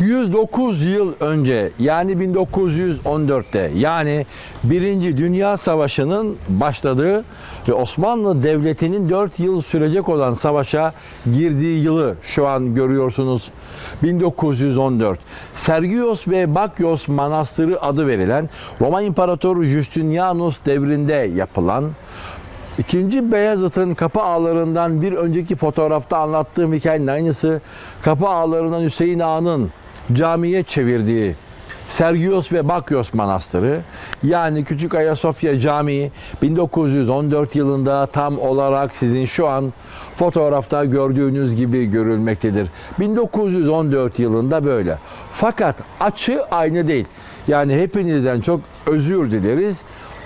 109 yıl önce yani 1914'te yani Birinci Dünya Savaşı'nın başladığı ve Osmanlı Devleti'nin 4 yıl sürecek olan savaşa girdiği yılı şu an görüyorsunuz. 1914. Sergios ve Bakyos Manastırı adı verilen Roma İmparatoru Justinianus devrinde yapılan İkinci Beyazıt'ın kapı ağlarından bir önceki fotoğrafta anlattığım hikayenin aynısı kapı ağlarından Hüseyin Ağa'nın camiye çevirdiği Sergios ve Bakyos Manastırı yani Küçük Ayasofya Camii 1914 yılında tam olarak sizin şu an fotoğrafta gördüğünüz gibi görülmektedir. 1914 yılında böyle. Fakat açı aynı değil. Yani hepinizden çok özür dileriz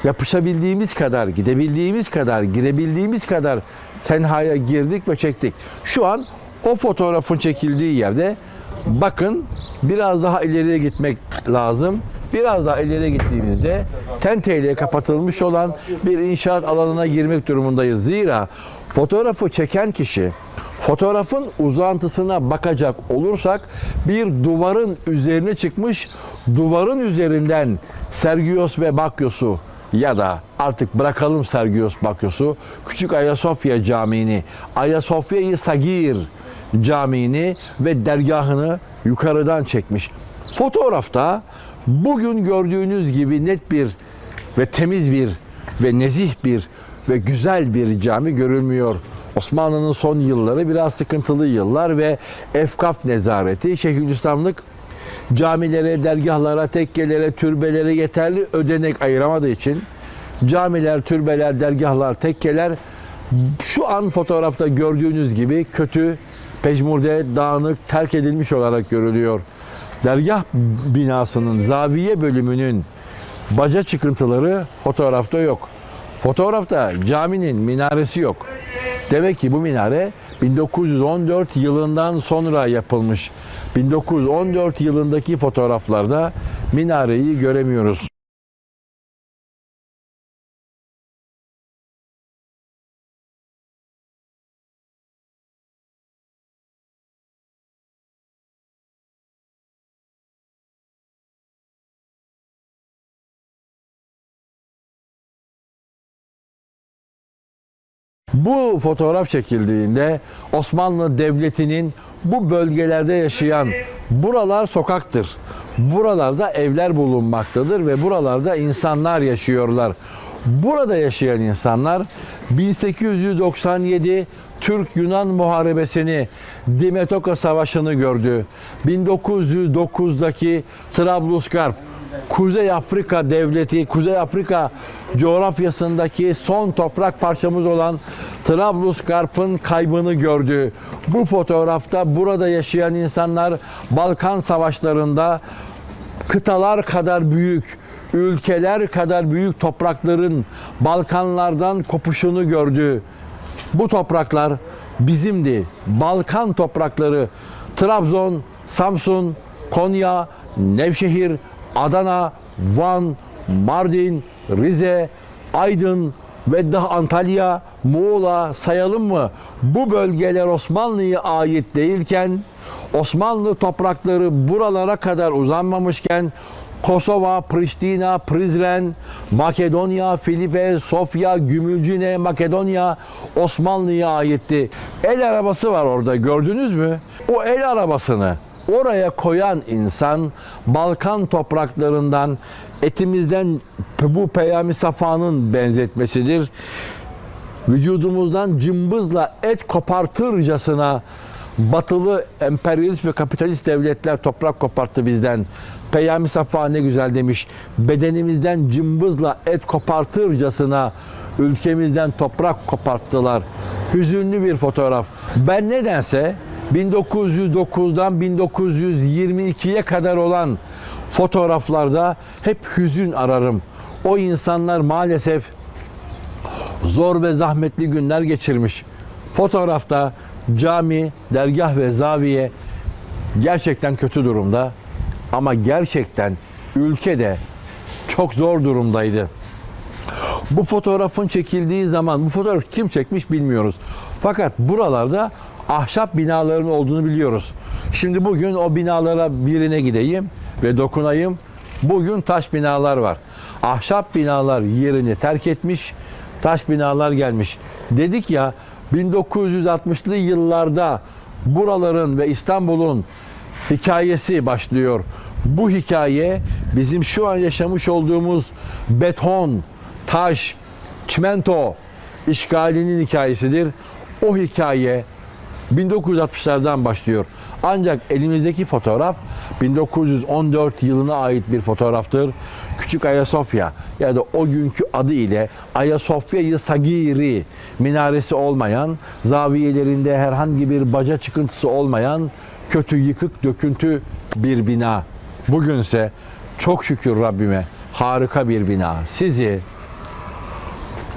yapışabildiğimiz kadar, gidebildiğimiz kadar, girebildiğimiz kadar tenhaya girdik ve çektik. Şu an o fotoğrafın çekildiği yerde bakın biraz daha ileriye gitmek lazım. Biraz daha ileriye gittiğimizde tenteyle kapatılmış olan bir inşaat alanına girmek durumundayız. Zira fotoğrafı çeken kişi fotoğrafın uzantısına bakacak olursak bir duvarın üzerine çıkmış duvarın üzerinden Sergios ve Bakyos'u ya da artık bırakalım Sergios Bakyos'u Küçük Ayasofya Camii'ni Ayasofya-i Sagir Camii'ni ve dergahını yukarıdan çekmiş. Fotoğrafta bugün gördüğünüz gibi net bir ve temiz bir ve nezih bir ve güzel bir cami görülmüyor. Osmanlı'nın son yılları biraz sıkıntılı yıllar ve Efkaf nezareti, Şeyhülislamlık camilere, dergahlara, tekkelere, türbelere yeterli ödenek ayıramadığı için camiler, türbeler, dergahlar, tekkeler şu an fotoğrafta gördüğünüz gibi kötü, pejmurde, dağınık, terk edilmiş olarak görülüyor. Dergah binasının zaviye bölümünün baca çıkıntıları fotoğrafta yok. Fotoğrafta caminin minaresi yok. Demek ki bu minare 1914 yılından sonra yapılmış. 1914 yılındaki fotoğraflarda minareyi göremiyoruz. Bu fotoğraf çekildiğinde Osmanlı Devleti'nin bu bölgelerde yaşayan buralar sokaktır. Buralarda evler bulunmaktadır ve buralarda insanlar yaşıyorlar. Burada yaşayan insanlar 1897 Türk-Yunan Muharebesini, Dimetoka Savaşı'nı gördü. 1909'daki Trablusgarp, Kuzey Afrika Devleti, Kuzey Afrika coğrafyasındaki son toprak parçamız olan Trablusgarp'ın kaybını gördü. Bu fotoğrafta burada yaşayan insanlar Balkan Savaşlarında kıtalar kadar büyük, ülkeler kadar büyük toprakların Balkanlardan kopuşunu gördü. Bu topraklar bizimdi. Balkan toprakları Trabzon, Samsun, Konya, Nevşehir, Adana, Van, Mardin, Rize, Aydın ve daha Antalya, Muğla sayalım mı? Bu bölgeler Osmanlı'ya ait değilken Osmanlı toprakları buralara kadar uzanmamışken Kosova, Priştina, Prizren, Makedonya, Filipe, Sofya, Gümülcine, Makedonya Osmanlı'ya aitti. El arabası var orada gördünüz mü? O el arabasını oraya koyan insan Balkan topraklarından etimizden bu Peyami Safa'nın benzetmesidir. Vücudumuzdan cımbızla et kopartırcasına batılı emperyalist ve kapitalist devletler toprak koparttı bizden. Peyami Safa ne güzel demiş. Bedenimizden cımbızla et kopartırcasına ülkemizden toprak koparttılar. Hüzünlü bir fotoğraf. Ben nedense 1909'dan 1922'ye kadar olan fotoğraflarda hep hüzün ararım. O insanlar maalesef zor ve zahmetli günler geçirmiş. Fotoğrafta cami, dergah ve zaviye gerçekten kötü durumda ama gerçekten ülkede çok zor durumdaydı. Bu fotoğrafın çekildiği zaman bu fotoğraf kim çekmiş bilmiyoruz. Fakat buralarda ahşap binaların olduğunu biliyoruz. Şimdi bugün o binalara birine gideyim ve dokunayım. Bugün taş binalar var. Ahşap binalar yerini terk etmiş, taş binalar gelmiş. Dedik ya 1960'lı yıllarda buraların ve İstanbul'un hikayesi başlıyor. Bu hikaye bizim şu an yaşamış olduğumuz beton, taş, çimento işgalinin hikayesidir. O hikaye 1960'lardan başlıyor. Ancak elimizdeki fotoğraf 1914 yılına ait bir fotoğraftır. Küçük Ayasofya ya da o günkü adı ile Ayasofya-i Sagiri minaresi olmayan, zaviyelerinde herhangi bir baca çıkıntısı olmayan kötü yıkık döküntü bir bina. Bugünse çok şükür Rabbime harika bir bina. Sizi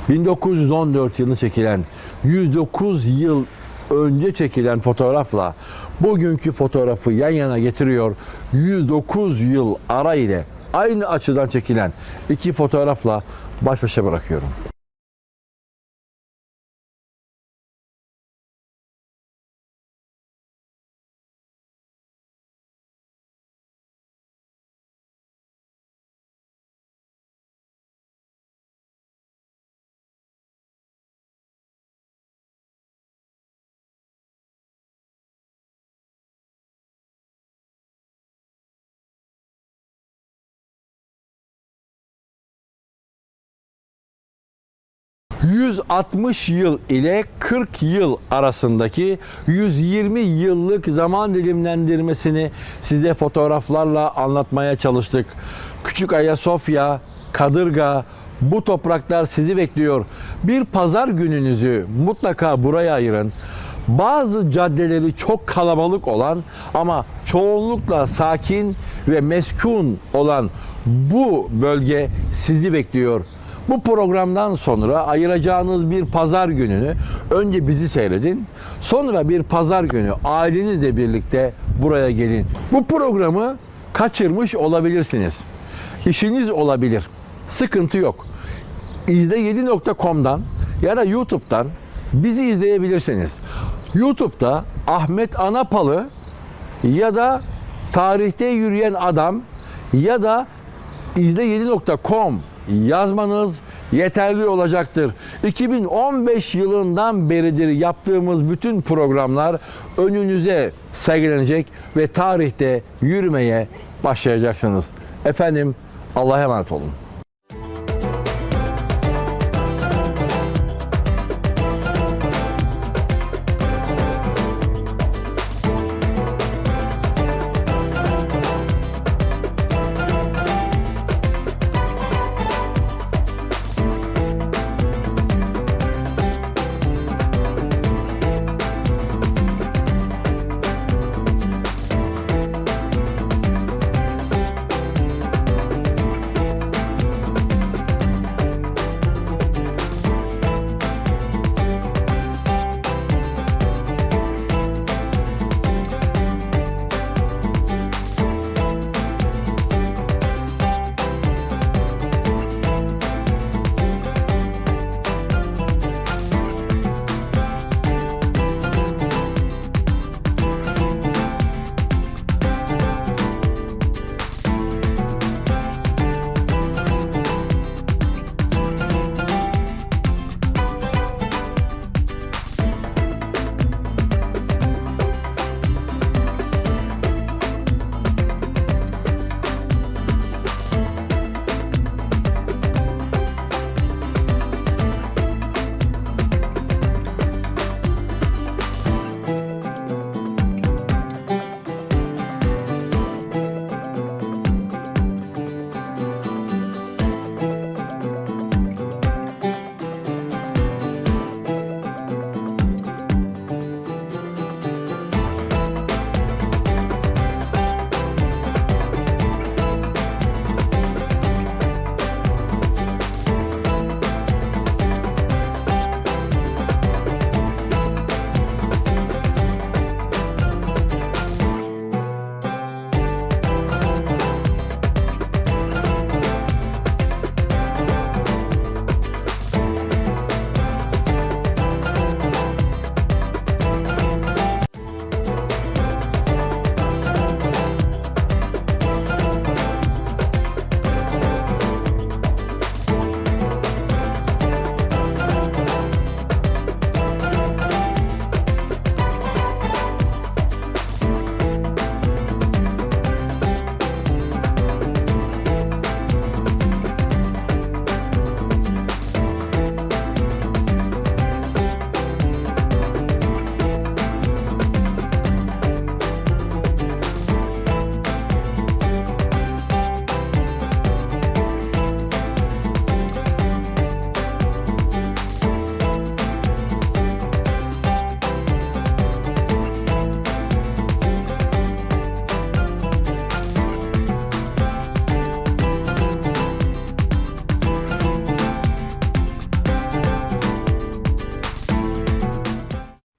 1914 yılı çekilen 109 yıl önce çekilen fotoğrafla bugünkü fotoğrafı yan yana getiriyor. 109 yıl ara ile aynı açıdan çekilen iki fotoğrafla baş başa bırakıyorum. ...160 yıl ile 40 yıl arasındaki 120 yıllık zaman dilimlendirmesini size fotoğraflarla anlatmaya çalıştık. Küçük Ayasofya, Kadırga, bu topraklar sizi bekliyor. Bir pazar gününüzü mutlaka buraya ayırın. Bazı caddeleri çok kalabalık olan ama çoğunlukla sakin ve meskun olan bu bölge sizi bekliyor. Bu programdan sonra ayıracağınız bir pazar gününü önce bizi seyredin. Sonra bir pazar günü ailenizle birlikte buraya gelin. Bu programı kaçırmış olabilirsiniz. İşiniz olabilir. Sıkıntı yok. izle7.com'dan ya da YouTube'dan bizi izleyebilirsiniz. YouTube'da Ahmet Anapalı ya da Tarihte Yürüyen Adam ya da izle7.com yazmanız yeterli olacaktır. 2015 yılından beridir yaptığımız bütün programlar önünüze sergilenecek ve tarihte yürümeye başlayacaksınız. Efendim Allah'a emanet olun.